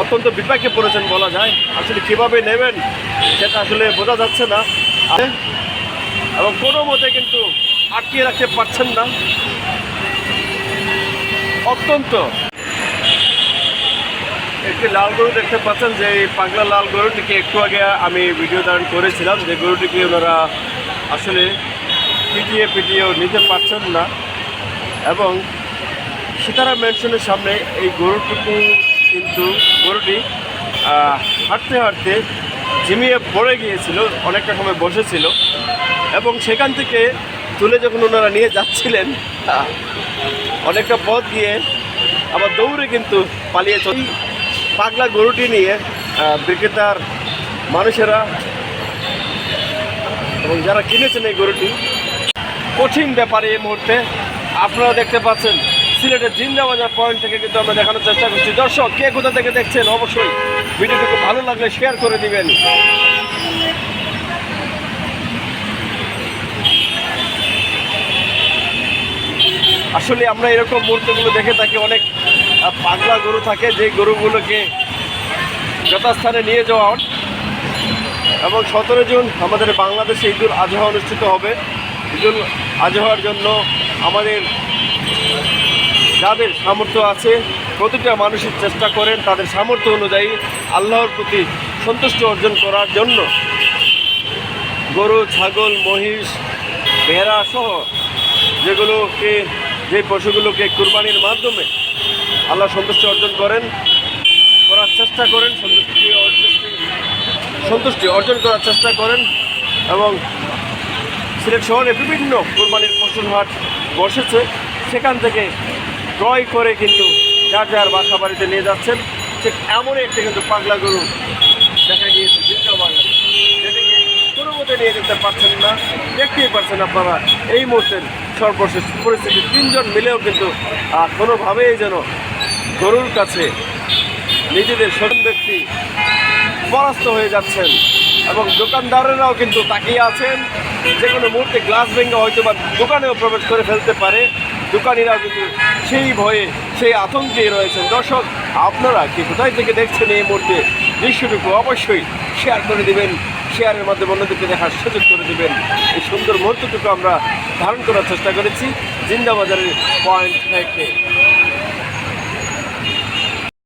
অত্যন্ত বিপাকে পড়েছেন বলা যায়। আসলে কীভাবে নেবেন, সেটা আসলে বোঝা যাচ্ছে না। এবং কোনো মতে কিন্তু আটকিয়ে রাখতে পারছেন না। অত্যন্ত। একটি লাল গরু দেখতে পাচ্ছেন, যে এই পাগলা লাল গরুটিকে একটু আগে আমি ভিডিও ধারণ করেছিলাম, যে গরুটিকে ওনারা আসলে পিটিয়ে পিটিয়েও নিতে পারছেন না। এবং সীতারা ম্যানশনের সামনে এই গরুটুকু কিন্তু গরুটি হাঁটতে হাঁটতে ঝিমিয়ে পড়ে গিয়েছিল, অনেকটা সময় বসেছিল এবং সেখান থেকে তুলে যখন ওনারা নিয়ে যাচ্ছিলেন অনেকটা পথ গিয়ে আবার দৌড়ে কিন্তু পালিয়ে চল পাগলা গরুটি নিয়ে বিক্রেতার মানুষেরা এবং যারা কিনেছেন এই গরুটি, কঠিন ব্যাপারে এই মুহূর্তে আপনারা দেখতে পাচ্ছেন। সিলেটের জিন্দাবাজার পয়েন্ট থেকে কিন্তু আমরা দেখানোর চেষ্টা করছি। দর্শক, কে কোথা থেকে দেখছেন অবশ্যই ভিডিওটুকু ভালো লাগলে শেয়ার করে দিবেন। আসলে আমরা এরকম মুহূর্তগুলো দেখে থাকি, অনেক পাগলা গরু থাকে যে গরুগুলোকে যথাস্থানে নিয়ে যাওয়া হয়। এবং সতেরো জুন আমাদের বাংলাদেশে ঈদুল আজহা অনুষ্ঠিত হবে। ঈদুল আজহার জন্য আমাদের যাদের সামর্থ্য আছে, প্রতিটা মানুষের চেষ্টা করেন তাদের সামর্থ্য অনুযায়ী আল্লাহর প্রতি সন্তুষ্ট অর্জন করার জন্য। গরু, ছাগল, মহিষ, ভেড়া সহ যেগুলোকে, যে পশুগুলোকে কুরবানির মাধ্যমে আল্লাহ সন্তুষ্টি অর্জন করেন, করার চেষ্টা করেন, সন্তুষ্টি সন্তুষ্টি অর্জন করার চেষ্টা করেন এবং সিলেট শহরে বিভিন্ন কোরবানির পশুর হাট বসেছে। সেখান থেকে ক্রয় করে কিন্তু যার যার বাসা বাড়িতে নিয়ে যাচ্ছেন। ঠিক এমনই একটি কিন্তু পাগলা গরু দেখা গিয়েছে জিনকা বাজারে। যেটিকে কোনো মতে নিয়ে যেতে পারছেন না দেখতেই পারছেন আপনারা এই মুহূর্তের সর্বশেষ পরিস্থিতি। তিনজন মিলেও কিন্তু আহ, কোনোভাবেই যেন গরুর কাছে নিজেদের স্বজন ব্যক্তি পরাস্ত হয়ে যাচ্ছেন এবং দোকানদারেরাও কিন্তু তাকিয়ে আছেন। যে কোনো মুহূর্তে গ্লাস ভেঙে হয়তো বা দোকানেও প্রবেশ করে ফেলতে পারে। দোকানিরাও কিন্তু সেই ভয়ে, সেই আতঙ্কে রয়েছেন। দর্শক, আপনারা কি কোথায় থেকে দেখছেন এই মুহূর্তে? দৃশ্যটুকু অবশ্যই শেয়ার করে দেবেন। শেয়ারের মাধ্যমে অন্যদেরকে দেখার সুযোগ করে দেবেন। এই সুন্দর মুহূর্তটুকু আমরা ধারণ করার চেষ্টা করেছি। জিন্দাবাজারের পয়েন্ট থেকে।